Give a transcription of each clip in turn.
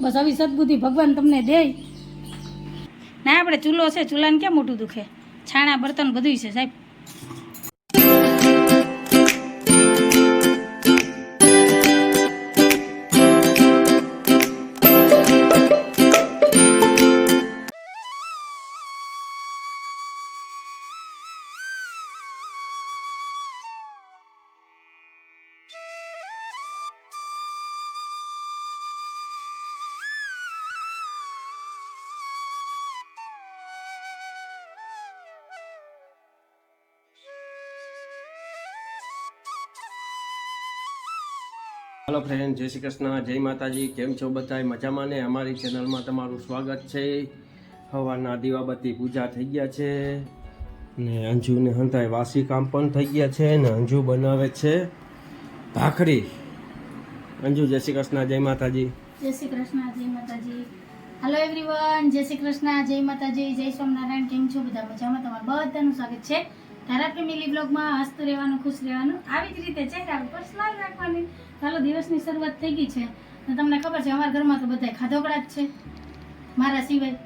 બસ આવી સદબુદ્ધિ ભગવાન તમને દે. ના, આપણે ચૂલો છે, ચૂલાને ક્યાં મોટું દુખે? છાણા, બર્તન બધું છે સાહેબ. હાલો ફ્રેન્ડ જય શ્રી કૃષ્ણ, જય માતાજી, કેમ છો બધાય? મજામાં ને? અમારી ચેનલમાં તમારું સ્વાગત છે. સવારના દીવાબત્તી પૂજા થઈ ગયા છે. ને અંજુને હંતાય વાસી કામ પણ થઈ ગયા છે ને અંજુ બનાવે છે ભાખરી. અંજુ, જય શ્રી કૃષ્ણ, જય માતાજી. જય શ્રી કૃષ્ણ, જય માતાજી. હાલો એવરીવન જય શ્રી કૃષ્ણ, જય માતાજી, જય સ્વામિનારાયણ, કેમ છો? બધા મજામાં? તમારું બધાનું સ્વાગત છે. ધારા ફેમિલી બ્લોગમાં હસ્ત રહેવાનું ખુશ રહેવાનું આવી જ રીતે ચહેરા ઉપર સ્માઇલ રાખવાની. ચાલો દિવસની શરૂઆત થઈ ગઈ છે. અને તમને ખબર છે અમારા ઘરમાં તો બધા ખાધોકડા જ છે. મારા સિવાય.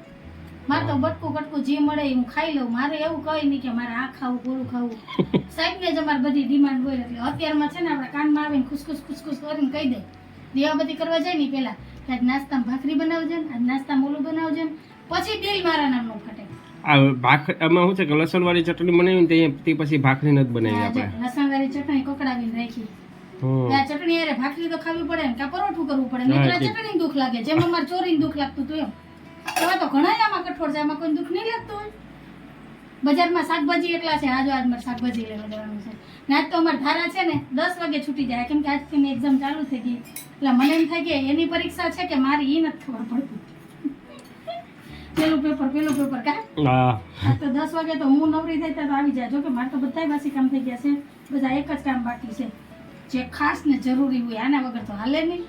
મારે તો બટકું કટકું જે મળે એ હું ખાઈ લઉં. મારે એવું કહી નહીં કે મારે આ ખાવું ગોળું ખાવું. સાહેબને જ અમારી બધી ડિમાન્ડ હોય એટલે અત્યારમાં છે ને આપણા કાનમાં આવીને ખુશખુશ ખુશખુશ કરીને કહી દે. બધી કરવા જાય ને પહેલાં કે આજ નાસ્તામાં ભાખરી બનાવજે ને આજ નાસ્તામાં ઓલું બનાવજે ને. પછી બિલ મારા નામનું ફટે આ ભાખ આમાં શું છે કે લસણવાળી ચટણી બનાવી ને તે- પછી ભાખરી નથી બનાવી આપણે. લસણવાળી ચટણી કોકડાવીને રાખી. હમ. ચટણી અરે ભાખરી તો ખાવી પડે ને કાં પરોઠું કરવું પડે. હા, નહીંતર આ ઠીક. ચટણી દુઃખ લાગે. જેમ અમારે ચોરીને દુઃખ લાગતું હતું એમ. એવા તો ઘણા આમાં કઠોળ છે આમાં કોઈ દુઃખ નહીં લાગતું હોય. બજારમાં શાકભાજી એટલા છે આજો આજ મારે શાકભાજી લેવા જવાનું છે. ને આજ તો અમારે ધારા છે ને દસ વાગે છૂટી જાય. કેમ કે આજથી એક્ઝામ ચાલુ થઈ ગઈ. એટલે મને એમ થાય કે એની પરીક્ષા છે કે મારી એ નથી ખબર પડતી. પેલું પેપર પેલું પેપર કા? હા. તો દસ વાગે તો હું નવરી થઈ તો આવી જાય. જો કે મારે તો બધા બાસી કામ થઈ ગયા છે. બધા એક જ કામ બાકી છે. જે ખાસ ને જરૂરી હોય આના વગર તો હાલે નહીં.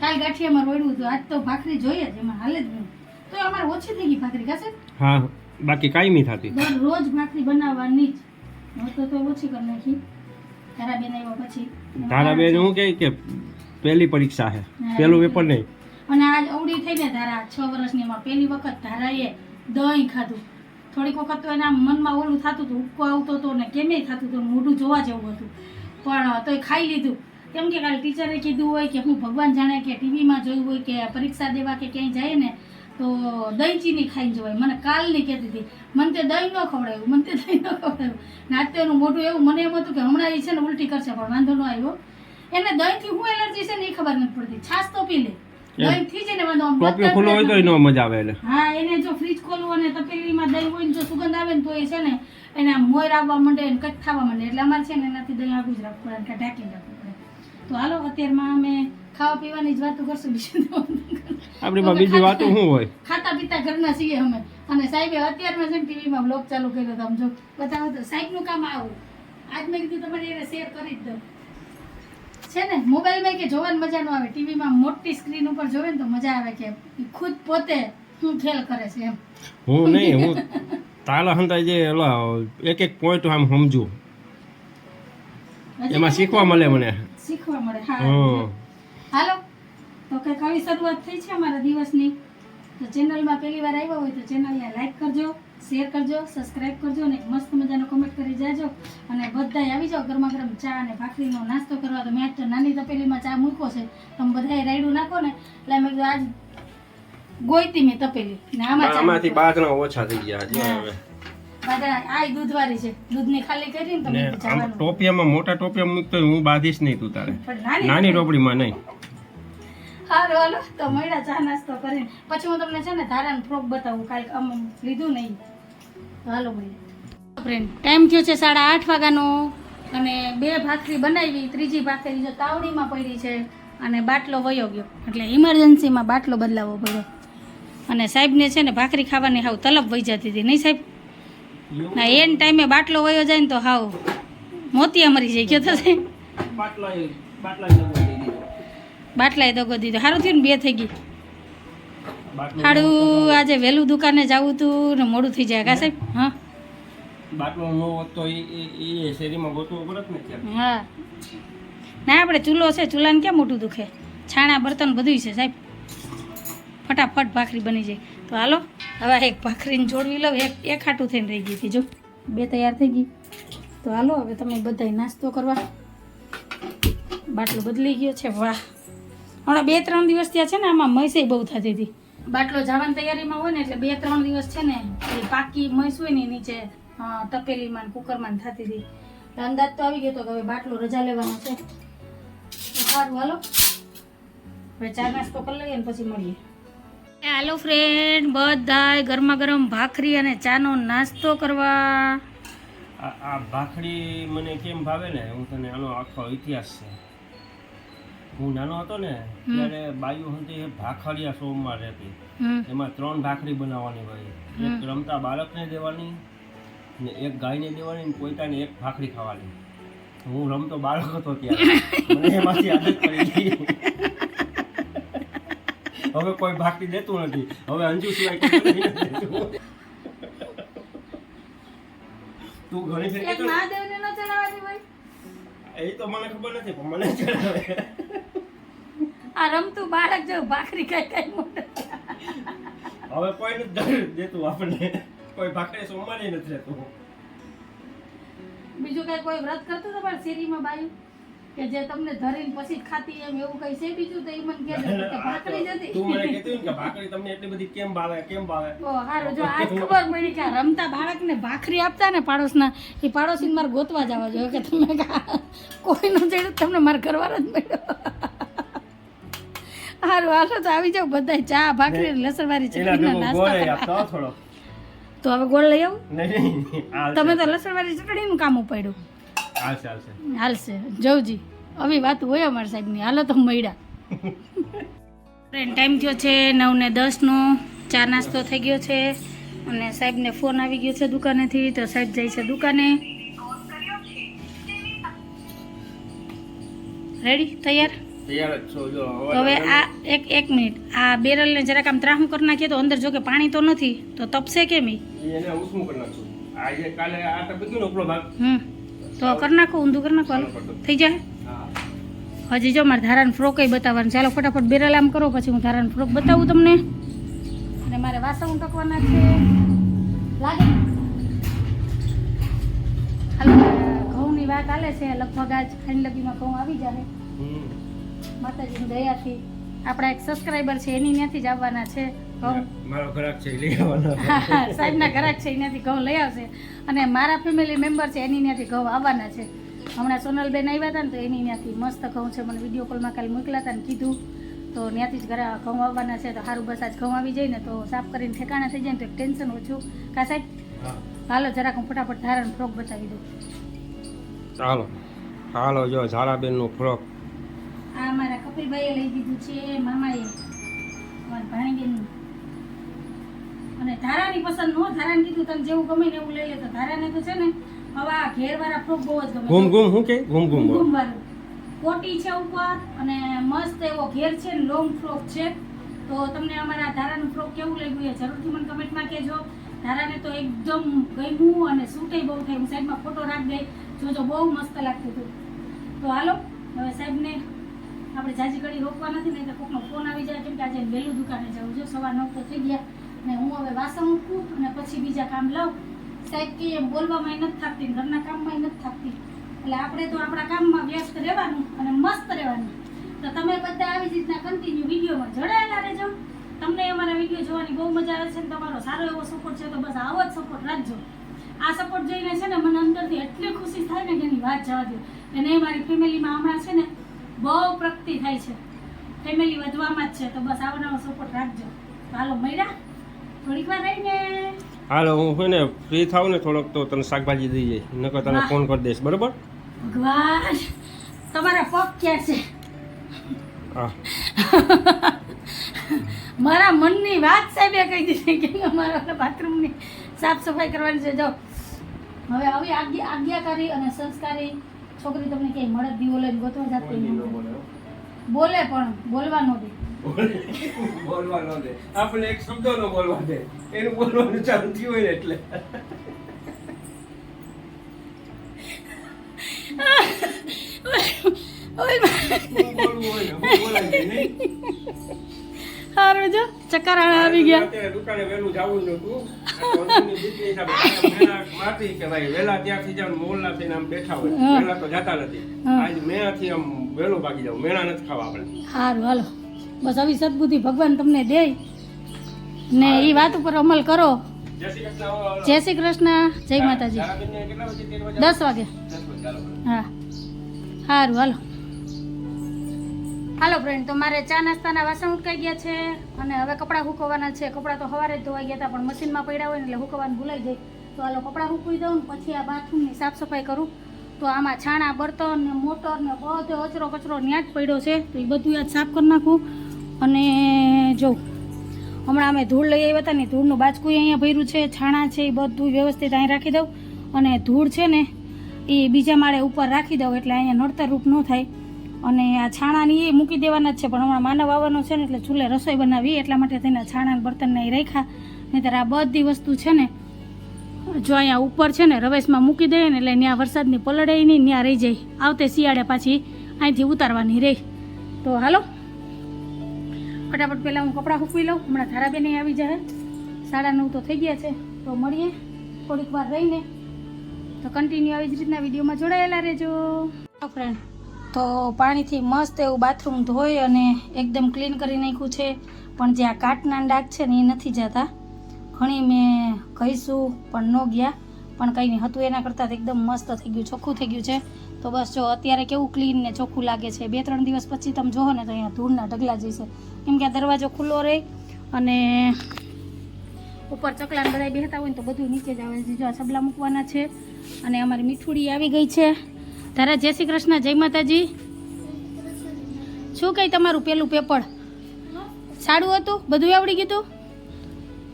કાલ ગાંઠિયામાં રોડ્યું હતું. આજ તો ભાખરી જોઈએ જ. એમાં હાલે જ નહીં. તો અમારે ઓછી થઈ ગઈ ભાખરી કાશે હા બાકી કાંઈ નહીં થતી રોજ ભાખરી બનાવવાની જ. હું તો તો ઓછી કરી નાખી. તારા બેન આવ્યા પછી. ધારાબેન હું કે પહેલી પરીક્ષા છે પહેલું પેપર નહીં. અને આજ અવડી થઈને ધારા છ વર્ષની એમાં પહેલી વખત ધારાએ દહીં ખાધું. થોડીક વખત તો એના મનમાં ઓલું થતું હતું ઉપકો આવતો હતો ને કેમે થતું હતું, મોઢું જોવા જેવું હતું. પણ તોય ખાઈ લીધું. કેમ કે કાલે ટીચરે કીધું હોય કે હું ભગવાન જાણે કે ટીવીમાં જોયું હોય કે પરીક્ષા દેવા કે ક્યાંય જાય ને, તો દહીં ચીની ખાઈને જવાય. મને કાલની કહેતી હતી. મને તે દહીં ન ખવડાવ્યું, મને તે દહીં ન ખવડાવ્યું. ને આજ એનું મોઢું એવું, મને એમ હતું કે હમણાં એ છે ને ઉલટી કરશે, પણ વાંધો ન આવ્યો. એને દહીંથી હું એલર્જી છે ને એ ખબર નથી પડતી. છાશ તો પી લે. ટોપિયો ખુલ્લો હોય તો એનો મજા આવે એટલે. હા એને જો ફ્રીજ ખોલવું અને તપેલીમાં દહીં હોય ને જો સુગંધ આવે ને તો એ છે ને એને મોર આવવા માંડે ને કચ્છ થવા માંડે. એટલે અમારે છે ને એનાથી દહીં આગું જ રાખવું પડે કે ઢાંકીને રાખવું પડે. તો હાલો અત્યારમાં અમે ખાવા પીવાની જ વાતો કરશું બીજું આપણી માં બીજી વાતો શું હોય? ખાતા પીતા ઘરના છીએ અમે. અને સાહેબે અત્યારમાં છે ને ટીવીમાં બ્લોગ ચાલુ કર્યો તો આમ જો બતાવો તો સાહેબનું કામ આવું. આજ મેં કીધું તમારે એને શેર કરી જ દઉં. છે ને મોબાઈલમાં કે જોવાની મજા ન આવે ટીવીમાં મોટી સ્ક્રીન ઉપર જોવે ને તો મજા આવે કે ખુદ પોતે શું ખેલ કરે છે એમ. હું નહીં હું તાલા હંતાઈ જે ઓલા એક એક પોઈન્ટ આમ સમજુ. એમાં શીખવા મળે મને. શીખવા મળે હા. હાલો તો કઈ આવી શરૂઆત થઈ છે અમારા દિવસની? તો ચેનલમાં પહેલી વાર આવ્યા હોય તો ચેનલને લાઈક કરજો શેર કરજો સબસ્ક્રાઇબ કરજો અને મસ્ત મજાનો કમેન્ટ કરી જાજો. અને બધા આવી જાઓ ગરમા ગરમ ચા અને ભાખરીનો નાસ્તો કરવા. તો મેં તો નાની તપેલીમાં ચા મૂકો છે. તમે બધાએ રાયડું નાખો ને એટલે મેં કીધું આજ ગોઈતી મેં તપેલી. ને આમાં આમાંથી બાજરા ઓછા થઈ ગયા. હવે. બાજરા આ દૂધવાળી છે. દૂધની ખાલી કરીને ટોપિયામાં મોટા ટોપિયા મૂકતો હું બાંધીશ નહીં તું તારે. નાની ટોપડીમાં નહીં. હારું હાલો. તો મળ્યા ચા નાસ્તો કરીને. પછી હું તમને છે ને ધારાનું ફ્રોક બતાવું. કાંઈક આમ લીધું નહીં. હાલો ભાઈ. ફ્રેન્ડ ટાઈમ થયો છે સાડા આઠ વાગ્યાનો અને બે ભાખરી બનાવી ત્રીજી ભાખરી જો તાવડીમાં પડી છે અને બાટલો વયો ગયો. એટલે ઇમરજન્સીમાં બાટલો બદલાવો પડ્યો. અને સાહેબને છે ને ભાખરી ખાવાની હાવ તલબ વહી જતી હતી. નહીં સાહેબ? ના એન ટાઈમે બાટલો વયો જાય ને તો હાવ મોતી મરી જાય. ગયો થશે બાટલાએ દગો દીધો સારું થયું ને બે થઈ ગઈ. હાડું આજે વહેલું દુકાને જવું તું ને મોડું થઈ જાય કા સાહેબ? હા? બાટલો ન હોત તો એ એ શેરીમાં ગોતવું પડત ને હા. ના આપણે ચૂલો છે ચૂલાને ક્યાં મોટું દુખે? છાણા બર્તન બધું છે સાહેબ. ફટાફટ ભાખરી બની જાય. તો હાલો હવે એક ભાખરીને જોડવી લઉં એક એક હાટું થઈને રહી ગઈ હતી જો. બે તૈયાર થઈ ગઈ. તો હાલો હવે તમે બધાય નાસ્તો કરવા. બાટલો બદલી ગયો છે વાહ. હમણાં બે ત્રણ દિવસ ત્યાં છે ને આમાં મૈસે બહુ થતી હતી. બાટલો જવાની તૈયારીમાં હોય ને એટલે બે ત્રણ દિવસ છે ને એ પાકી મૈસ હોય ને નીચે તપેલીમાં કુકરમાં થતી હતી. અંદાજ તો આવી ગયો તો કે હવે બાટલો રજા લેવાનો છે. તો સારું હાલો. હવે ચા નાસ્તો કરી લઈએ ને પછી મળીએ. હાલો ફ્રેન્ડ બધાય ગરમા ગરમ ભાખરી અને ચાનો નાસ્તો કરવા. આ ભાખરી મને કેમ ભાવે ને? હું તને આનો આખો ઇતિહાસ છે. હું નાનો હતો ને ત્યારે બાયુ હતી ભાખરિયા સોમવાર રહેતી. એમાં ત્રણ ભાખરી બનાવવાની હોય. એક રમતા બાળકને દેવાની ને એક ગાયને દેવાની ને પોતાને એક ભાખરી ખાવાની. હું રમતો બાળક હતો ત્યારે. મને એમાંથી આદત પડી ગઈ. હવે કોઈ ભાખરી દેતું નથી. હવે અંજુ સિવાય. તું ઘણી ફેર એ તો મને ખબર નથી પણ મને ચડાવે આ રમતું બાળક જો ભાખરી કઈ કઈ મોટો હવે કોઈ નથી દેતું આપણને. કોઈ ભાખરી સોમવારે નથી રહેતું. બીજું કઈ કોઈ વ્રત કરતું તમારે શેરીમાં બાયું? કે જે તમને ધરીને પછી ખાતી એમ એવું કઈ છે બીજું તો એ મને કે ભાખરી જતી તું મને કહેતી કે ભાખરી તમને એટલી બધી કેમ ભાવે કેમ ભાવે? ઓ હારો જો આજ ખબર પડી કે રમતા બાળકને ભાખરી આપતા ને પાડોશના એ પાડોશીને મારે ગોતવા જવા જોઈએ. કે તમે કા- કોઈ ન ચડ્યું તમને મારે ઘરવાળા જ મળ્યો. હારું હાલો તો આવી જાવ બધા ચા ભાખરી લસણવાળી ચટણી નાસ્તા થોડો. તો હવે ગોળ લઈ આવું? તમે તો લસણવાળી ચટણીનું કામ ઉપાડ્યું. હાલશે હાલશે હાલશે જવજી આવી વાત હોય અમારા સાહેબની. હાલો તો મળ્યા. ફ્રેન્ડ ટાઈમ થયો છે નવ ને દસનો. ચા નાસ્તો થઈ ગયો છે. અને સાહેબને ફોન આવી ગયો છે દુકાનેથી. તો સાહેબ જાય છે દુકાને. રેડી તૈયાર? હવે આ એક એક મિનિટ. આ બેરલને જરાક આમ ત્રાહું કરી નાખીએ તો અંદર જો કે પાણી તો નથી તો તપશે કેમ એ તો કરી નાખો ઊંધું કરી નાખો થઈ જાય? હજી જો મારે ધારાનો ફ્રોક બતાવવાનું. ચાલો ફટાફટ બેરલ આમ કરો પછી હું ધારાનો ફ્રોક બતાવું તમને. અને મારે વાસણ ટકવાના છે. લાગે? હાલો ઘઉંની વાત આલે છે. લગભગ આજ ખાંડલગીમાં ઘઉં આવી જાય. માતાજીની દયાથી. આપણા એક સબસ્ક્રાઈબર છે એની ત્યાંથી જ આવવાના છે. મારો ઘરાક છે લઈ આવવાનો. સાહેબના ઘરાક છે એનાથી ઘઉં લઈ આવશે. અને મારા ફેમિલી મેમ્બર છે એની ત્યાંથી ઘઉં આવવાના છે. હમણાં સોનલબેન આવ્યા હતા ને તો એની ત્યાંથી મસ્ત ઘઉં છે મને વીડિયો કોલમાં કાલે મોકલા હતા ને કીધું. તો ત્યાંથી જ ઘરે ઘઉં આવવાના છે તો સારું બસ આજ ઘઉં આવી જાય ને તો સાફ કરીને ઠેકાણા થઈ જાય ને તો ટેન્શન ઓછું. કા સાહેબ? હાલો જરાક હું ફટાફટ ધારણ ફ્રોક બતાવી દઉં. ચાલો હાલો જો ઝારાબેનનું ફ્રોક આ મારા કપિલભાઈએ લઈ દીધું છે મામાએ. મારા ભાણીબેનનું અને ધારાની પસંદ નો ધારાને કીધું તને જેવું ગમે ને એવું લઈ લે તો ધારાને તો છે ને હવે ઘેરવાળા ફ્રોક બહુ જ ગમે. ઘૂમ ઘૂમ શું કે? ઘૂમ ઘૂમ બોલ. ઘૂમવાળું. કોટી છે ઉપર અને મસ્ત એવો ઘેર છે ને લોંગ ફ્રોક છે. તો તમને અમારા ધારાનું ફ્રોક કેવું લાગ્યું એ જરૂરથી મને કમેન્ટમાં કહેજો. ધારાને તો એકદમ ગમ્યું અને સૂટે બહુ થઈ. હું સાઈડમાં ફોટો રાખ દઈ. જોજો બહુ મસ્ત લાગતું હતું. તો હાલો હવે સાહેબને આપણે જાજી ઘડી રોકવા નથી, નહીં તો કોકનો ફોન આવી જાય. કેમ કે આજે વહેલું દુકાને જવું છે, સવાર નવ તો થઈ ગયા. ને હું હવે વાસણ મૂકું અને પછી બીજા કામ લઉં સાહેબ કે એમ બોલવામાં નથી થાકતી ઘરના કામમાં નથી થાકતી. એટલે આપણે તો આપણા કામમાં વ્યસ્ત રહેવાનું અને મસ્ત રહેવાનું. તો તમે બધા આવી રીતના કન્ટિન્યુ વિડીયોમાં જોડાયેલા રહેજો. તમને અમારા વીડિયો જોવાની બહુ મજા આવે છે ને તમારો સારો એવો સપોર્ટ છે તો બસ આવો જ સપોર્ટ રાખજો. આ સપોર્ટ જોઈને છે ને મને અંદરથી એટલી ખુશી થાય ને કે એની વાત જવા દો અને એ મારી ફેમિલીમાં હમણાં છે ને બહુ પ્રગતિ થાય છે. ફેમિલી વધવામાં જ છે તો બસ આવનારો સપોર્ટ રાખજો. હાલો મૈરા થોડીક વાર રહીને. હાલો હું છે ને ફ્રી થાવ ને થોડોક તો તને શાકભાજી દઈ જઈશ. નકર તને. ફોન કરી દઈશ બરોબર? ભગવાન તમારા પગ ક્યાં છે? મારા મનની વાત સાહેબે કહી દીધી કે મારા બાથરૂમની સાફ સફાઈ કરવાની છે. જો હવે આવી આજ્ઞા આજ્ઞાકારી અને સંસ્કારી. છોકરી તમને ક્યાંય મળે દીવો લઈને ગોતવા જાતી. બોલે પણ બોલવા ન દે. બોલવા ન દે. આપણે એક શબ્દ નો બોલવા દે. એનું બોલવાનું ચાલુ થયું હોય એટલે. ઓય બોલવું હોય ને? બોલાય નહીં. સારું જો ચક્કર આવી ગયા. દુકાને વેલું જવું નતું મારતી કે ભાઈ વેલા ત્યાંથી જાવ ને મોરલા થઈને આમ બેઠા હોય. હા. તો જતા નથી. આજ મેળાથી આમ વેલો ભાગી જાવ મેળા નથી ખાવા આપણે. સારું હાલો. બસ આવી સદબુદ્ધિ ભગવાન તમને દે. ને એ વાત ઉપર અમલ કરો. જય શ્રી કૃષ્ણ જય માતાજી? દસ વાગે. હા. સારું હાલો. હાલો ફ્રેન્ડ તો મારે ચા નાસ્તાના વાસણ ઉટકાઈ ગયા છે અને હવે કપડાં હુકવવાના છે. કપડાં તો સવારે જ ધોવાઈ ગયા હતા, પણ મશીનમાં પડ્યા હોય ને એટલે હુકવાનું ભૂલાઈ જાય. તો હાલો કપડાં હુકવી દઉં ને પછી આ બાથરૂમની સાફ સફાઈ કરું. તો આમાં છાણા, બર્તન ને મોટર ને બધો કચરો કચરો ન્યા જ પડ્યો છે, તો એ બધું યાદ સાફ કરી નાખું. અને જો, હમણાં અમે ધૂળ લઈ આવ્યા હતા ને, ધૂળનું બાજકું અહીંયા ભર્યું છે, છાણા છે એ બધું વ્યવસ્થિત અહીં રાખી દઉં. અને ધૂળ છે ને એ બીજા માળે ઉપર રાખી દઉં, એટલે અહીંયા નડતર રૂપ ન થાય. અને આ છાણાની એ મૂકી દેવાના જ છે, પણ હમણાં માનવ આવવાનો છે ને એટલે ચૂલે રસોઈ બનાવી એટલા માટે થઈને છાણા બર્તનને એ રાખ્યા. નહીંતર આ બધી વસ્તુ છે ને, જો અહીંયા ઉપર છે ને, રવેશમાં મૂકી દઈએ ને એટલે ત્યાં વરસાદની પલળે નહીં ત્યાં રહી જાય. આવતે શિયાળે પાછી અહીંથી ઉતારવાની રહી તો હાલો, ફટાફટ પહેલાં હું કપડાં સૂકવી લઉં. હમણાં ધારાબેન આવી જાય સાડા નવ તો થઈ ગયા છે, તો મળીએ થોડીક વાર રહીને. તો કન્ટિન્યુ આવી જ રીતના વિડીયોમાં જોડાયેલા રહેજો. ફ્રેન્ડ. તો પાણીથી મસ્ત એવું બાથરૂમ ધોઈ અને એકદમ ક્લીન કરી નાખ્યું છે. પણ જે આ કાટના ડાક છે ને એ નથી જતા. ઘણી મેં કહીશું પણ ન ગયા. પણ કંઈ નહીં, હતું એના કરતાં એકદમ મસ્ત થઈ ગયું, ચોખ્ખું થઈ ગયું છે. તો બસ જો, અત્યારે કેવું ક્લીન ને ચોખ્ખું લાગે છે. બે ત્રણ દિવસ પછી તમે જોવો ને તો અહીંયા ધૂળના ઢગલા જઈશે કેમ કે આ દરવાજો ખુલ્લો રહે અને ઉપર ચકલા બધા બેહતા હોય ને તો બધું નીચે જ આવે છે. જો આ સબલા મૂકવાના છે અને અમારી મીઠુડી આવી ગઈ છે. તારા જય શ્રી કૃષ્ણ, જય માતાજી. શું કંઈ તમારું પેલું પેપર? સારું હતું? બધું આવડી ગયું તું?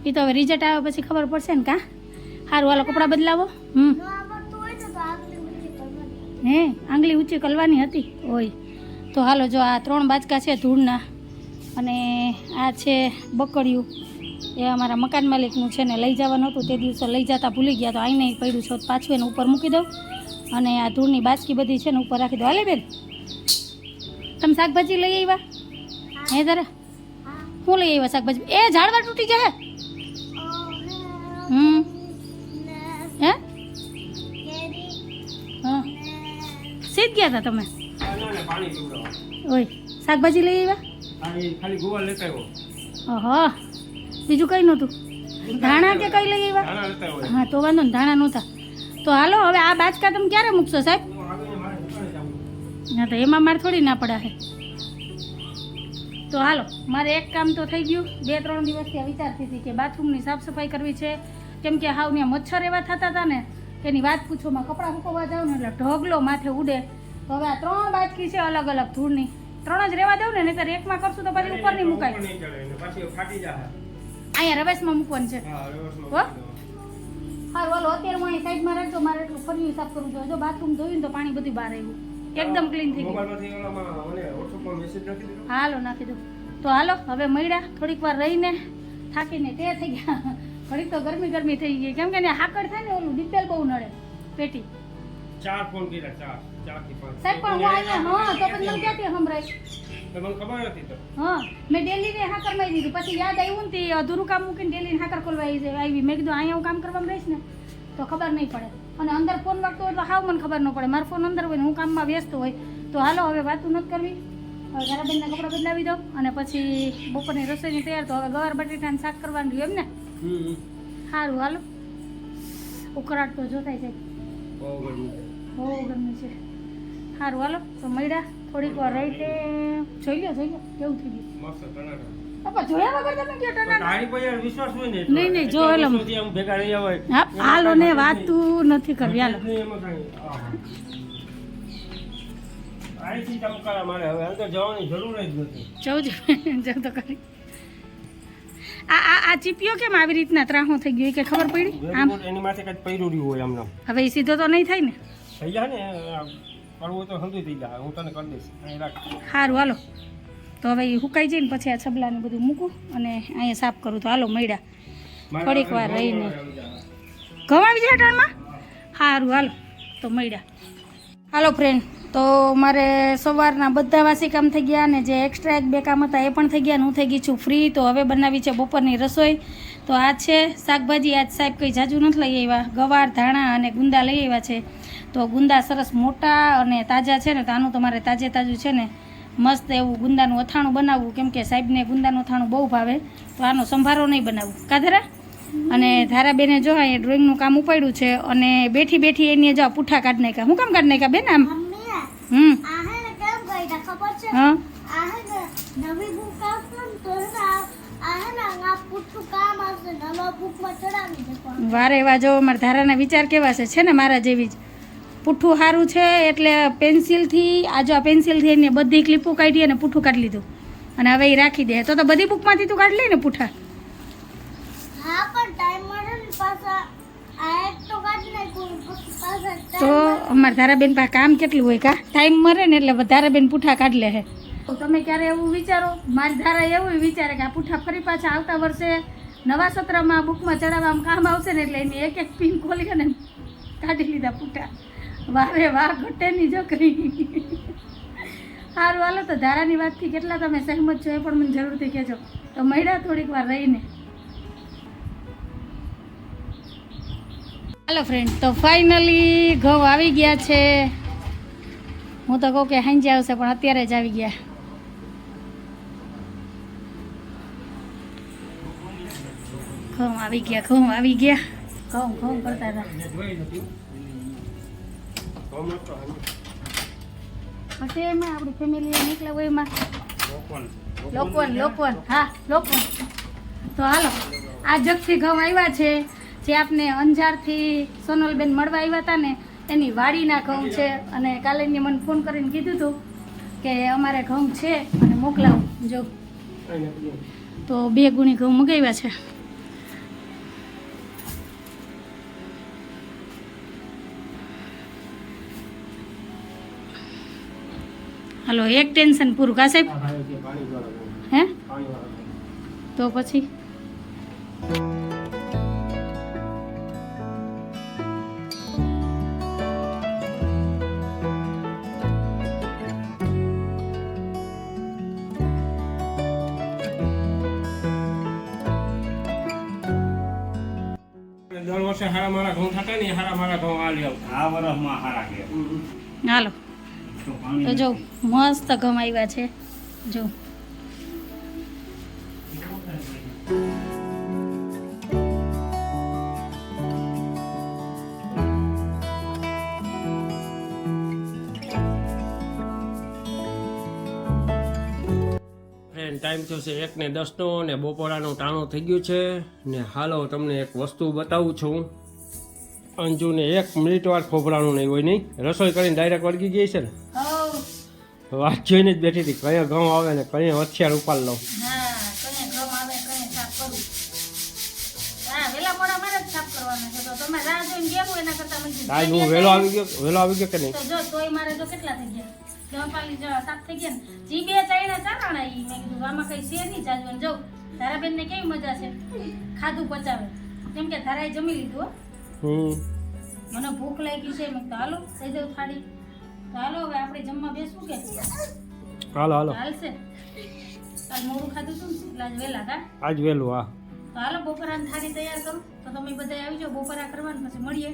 એ તો હવે રિઝલ્ટ આવે પછી ખબર પડશે ને કા? સારું હાલો, કપડાં બદલાવો. હમ. હે, આંગળી ઊંચી કરવાની હતી. હોય તો હાલો, જો આ ત્રણ બાચકા છે ધૂળના અને આ છે બકડિયું એ અમારા મકાન માલિકનું છે ને લઈ જવાનું હતું. તે દિવસે લઈ જતા ભૂલી ગયા તો આઈને પડ્યું છે. પાછું એને ઉપર મૂકી દઉં. અને આ ધૂળની બાસકી બધી છે ને ઉપર રાખી દો. હાલે બેન. તમે શાકભાજી લઈ આવ્યા? હે. તારે? હું લઈ આવ્યા શાકભાજી? એ ઝાડવા તૂટી જાય હમ. હે? હા. સીધ ગયા હતા તમે? આ ના, ના, પાણી પીવડાવો. ઓય શાકભાજી લઈ આવ્યા? ઓહો. બીજું કંઈ નહોતું? ધાણા કે કઈ લઈ આવ્યા? નાના લેતા હોય. હા તો વાંધો ને ધાણા નહોતા. તો હાલો હવે આ બાચકા તમે ક્યારે મૂકશો સાહેબ. ના તો એમાં મારે થોડી ના પડે તો હાલો મારે એક કામ તો થઈ ગયું. બે ત્રણ દિવસથી વિચારતી હતી કે બાથરૂમની સાફ સફાઈ કરવી છે. કેમ કે હાવ ત્યાં મચ્છર એવા થતા હતા ને એની વાત પૂછોમાં કપડાં સુકવવા જાઉં ને એટલે ઢગલો માથે ઉડે. તો હવે આ ત્રણ બાચકી છે અલગ અલગ ધૂળની. ત્રણ જ રહેવા દઉં ને નહીંતર એકમાં કરશું તો પછી ઉપર નહીં મુકાય. અહીંયા રવેશમાં મૂકવાનું છે. હા માં બોલો અત્યારે હું સાઈડમાં રાખજો મારે એટલું ફરી સાફ કરવું જોઈએ જો બાથરૂમ ધોયું તો પાણી બધું બહાર આવ્યું. એકદમ ક્લીન થઈ ગયું. માં. હાલો નાખી દઉં. તો હાલો હવે મળ્યા. થોડીક વાર રહીને થાકીને તે થઈ ગયા. ઘડીક તો ગરમી ગરમી થઈ ગઈ. કેમ કે હાકડ થાય ને ઓલું ડિટેલ બહુ નડે પેટી. ચાર ફોન કર્યા ચાર. ચારથી પાંચ. સાહેબ પણ હું અહીંયા હા તો પણ મને ક્યાંથી સંભળાય? તો ખબર નથી તો. હા મેં ડેલીને હાકર મારી દીધી. પછી યાદ આવ્યું ને તે અધૂરું કામ મૂકીને ડેલી હાકર ખોલવા આવી જાય- આવી મેં કીધું અહીંયા હું કામ કરવામાં રહીશ ને. તો ખબર નહીં પડે. અને અંદર ફોન વાગતો હોય તો હાવ મને ખબર ન પડે. મારો ફોન અંદર હોય ને હું કામમાં વ્યસ્ત હોય તો હાલો હવે વાતું નથી કરવી. હવે ઘરાબેનના કપડાં બદલાવી દો અને પછી બપોરની રસોઈની તૈયાર. તો હવે ગવાર બટેટાનું શાક કરવાનું રહ્યું એમ ને? સારું હાલો. ઉકળાટ તો જોતાય જાય બહુ ગરમી છે. બહુ ગરમી છે. સારું હાલો. તો મળ્યા. થોડીક વાર રહી તે. જોઈ લો જોઈ લો કેવું થઈ ગયું? જોયા વગર તમે કયો પણ પર યાર વિશ્વાસ હોય ને નહીં, નહીં, જો એટલા આમ ભેગા રહ્યા હોય. હાલો ને વાત તું નથી કરવી હાલો. નથી એમાં કાંઈ. આહા. અહીંથી ચમકારા મારે હવે અંદર જવાની જરૂર જ નથી. જવું જ તો કરી. આ આ આ ચીપિયો કેમ આવી રીતના ત્રાહો થઈ ગયો કે ખબર પડી? આમ. એની માથે કઈ પૈરું રહ્યું હોય આમને હવે એ સીધો તો નહીં થાય ને? થઈ જાય ને આ તો સમજી થઈ જાય હું તને કરી દઈશ. રાખ. સારું હાલો. તો હવે એ હુકાઈ જઈને પછી આ છબલાને બધું મૂકું અને અહીંયા સાફ કરું. તો હાલો મળ્યા. થોડીક વાર રહીને. ઘઉં આવી જાય. ટાણમાં સારું હાલો. તો મળ્યા. હાલો ફ્રેન્ડ તો મારે સવારના બધા વાસી કામ થઈ ગયા અને જે એક્સ્ટ્રા એક બે કામ હતા એ પણ થઈ ગયા હું થઈ ગઈ છું ફ્રી તો હવે બનાવી છે બપોરની રસોઈ. તો આ છે શાકભાજી. આજ સાહેબ કંઈ જાજુ નથી લઈ આવ્યા. ગવાર ધાણા અને ગુંદા લઈ આવ્યા છે. તો ગુંદા સરસ મોટા અને તાજા છે ને તો આનું તમારે તાજે તાજું છે ને મસ્ત એવું ગુંદાનું અથાણું બનાવવું. કેમ કે સાહેબને ગુંદાનું અથાણું બહુ ભાવે તો આનો સંભારો નહીં બનાવવું કાધરા અને ધારાબેને જો એ ડ્રોઈંગનું કામ ઉપાડ્યું છે અને બેઠી બેઠી એની જો પૂઠા કાઢ નાખ્યા. હું કામ કાઢ નાખ્યા બેન આમ? હમ. વારે એવા જો મારા ધારાના વિચાર કેવા છે ને મારા જેવી જ. પુઠ્ઠું સારું છે એટલે પેન્સિલથી આજો આ પેન્સિલથી એને બધી ક્લિપો કાઢી અને પૂઠું કાઢી લીધું. અને હવે એ રાખી દે. તો તો બધી બુકમાંથી તું કાઢી લે ને પૂઠા હા પણ ટાઈમ મળે ને પાછા આ એક તો અમારે ધારાબેન પાસે કામ કેટલું હોય કા? ટાઈમ મરે ને એટલે ધારાબેન પૂઠા કાઢી લે હે. તો તમે ક્યારે એવું વિચારો? મારી ધારા એવું વિચારે કે આ પૂઠા ફરી પાછા આવતા વર્ષે નવા સત્રમાં બુકમાં ચડાવવામાં કામ આવશે ને એટલે એની એક એક પિન ખોલી અને કાઢી લીધા પુઠ્ઠા. વારે વાહ ઘટેની છોકરી. સારું હાલો તો ધારાની વાતથી કેટલા તમે સહેમત છો એ પણ મને જરૂરથી કહેજો. તો મળ્યા થોડીક વાર રહીને. હાલો ફ્રેન્ડ તો ફાઇનલી ઘઉં આવી ગયા છે. હું તો કહું કે હાંજે આવશે, પણ અત્યારે જ આવી ગયા. ઘઉં આવી ગયા, ઘઉં આવી ગયા. ઘઉં ઘઉં કરતા હતા. પછી એમાં આપણી ફેમિલી નીકળે હોય એમાં. લોકોન લોકોન હા લોકોન તો હાલો, આ જગથી ઘઉં આવ્યા છે. જે આપને અંજારથી સોનલબેન મળવા આવ્યા હતા ને, એની વાડીના ઘઉં છે. અને કાલે મને ફોન કરીને કીધું હતું કે અમારે ઘઉં છે, અને મોકલાવું, જો. તો બે ગુણી ઘઉં મગાવ્યા છે. હાલો એક ટેન્શન પૂરું કા સાહેબ? હે? તો પછી? દર વર્ષે હારા મારા ઘઉં થતા ને હારા મારા ઘઉં આ લેવ આ હારા કે. હાલો. તો જો, મસ્ત ઘઉં છે. જો. ટાઈમ થયો છે એક ને દસનો ને બપોરાનું ટાણો થઈ ગયું છે. ને હાલો તમને એક વસ્તુ બતાવું છું. અંજુને એક મિનિટ વાર ખોભરાનું નહીં હોય નહીં. રસોઈ કરીને ડાયરેક્ટ વળગી ગઈ છે ને. વાત જોઈને જ બેઠી હતી. કયો ઘઉં આવે ને કયો હથિયાર ઉપાડ લઉં. આજ હું વહેલો આવી ગયો વહેલો આવી ગયો કે નહીં? જો તોય મારે તો કેટલા થઈ ગયા? જેવા સાફ થઈ ગયા ને. જી બે ચાઈના ચારાણા ઈ. મેં કીધું આમાં કઈ છે નહીં જાજુ અને તારા ધારાબેન ને કેવી મજા છે? ખાધું પચાવે. કેમ કે જમી લીધું હો. હમ. મને ભૂખ લાગી છે. મેં તો હાલો થઈ જાવ થાળી. હાલો હવે આપણે જમવા બેસવું કે? હાલો હાલો. હાલશે આજ મોડું ખાધું ને એટલે આજ વહેલા કા? આજ વહેલું હા. તો હાલો બપોરાની થાળી તૈયાર કરું. તો તમે બધા આવી જાઓ બપોરા કરવાનું પછી મળીએ.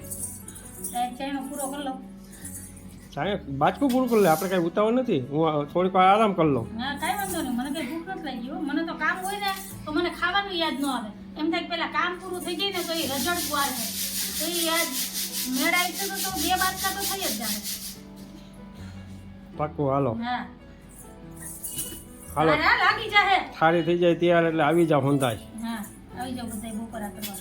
એક ચાયનો પૂરો કરી લો. સાહેબ બાજકું પૂરું કરી લે. આપણે કાંઈ ઉતાવળ નથી. હું થોડીક વાર આરામ કરી લઉં. હા કાંઈ વાંધો નહીં. મને કંઈ ભૂખ નથી લાગી મને તો કામ હોય ને તો મને ખાવાનું યાદ ન આવે. એમ થાય કે પેલા કામ પૂરું થઈ જાય ને તો એ રજડ વાર છે તો એ યાદ મેળાઈ છે તો તો બે બાજકા તો થઈ જ જાય પાક્કું હાલો. હાલો. લાગી જાહે. થાળી થઈ જાય તૈયાર એટલે આવી જાવ હંધાય હા આવી જાઓ બધા બપોરા કરવા.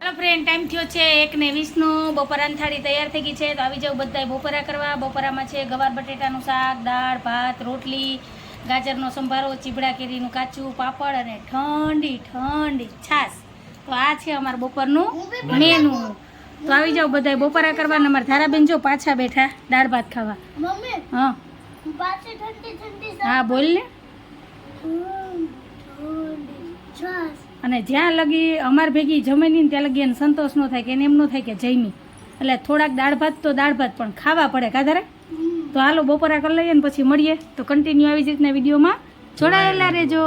હાલો ફ્રેન્ડ ટાઈમ થયો છે એક ને વીસનો બપોરાની થાળી તૈયાર થઈ ગઈ છે. તો આવી જાઓ બધાય બપોરા કરવા. બપોરામાં છે ગવાર બટેટાનું શાક દાળ ભાત રોટલી ગાજરનો સંભારો ચીબડા કેરીનું કાચું પાપડ અને ઠંડી ઠંડી છાશ. તો આ છે અમારું બપોરનું મેનુ. તો આવી જાઓ બધાય બપોરા કરવાના અમારે ધારાબેન જો પાછા બેઠા દાળ ભાત ખાવા. મમ્મી હા. ઠંડી ઠંડી હા બોલ ને. અને જ્યાં લગી અમાર ભેગી જમે નહીં ત્યાં લગી એને સંતોષ ન થાય કે એને એમ ન થાય કે જમી. એટલે થોડાક દાળ ભાત તો દાળ ભાત પણ ખાવા પડે કાધારે તો હાલો બપોરા કરી લઈએ ને પછી મળીએ. તો કન્ટિન્યુ આવી જ રીતના વિડીયોમાં. જોડાયેલા રહેજો.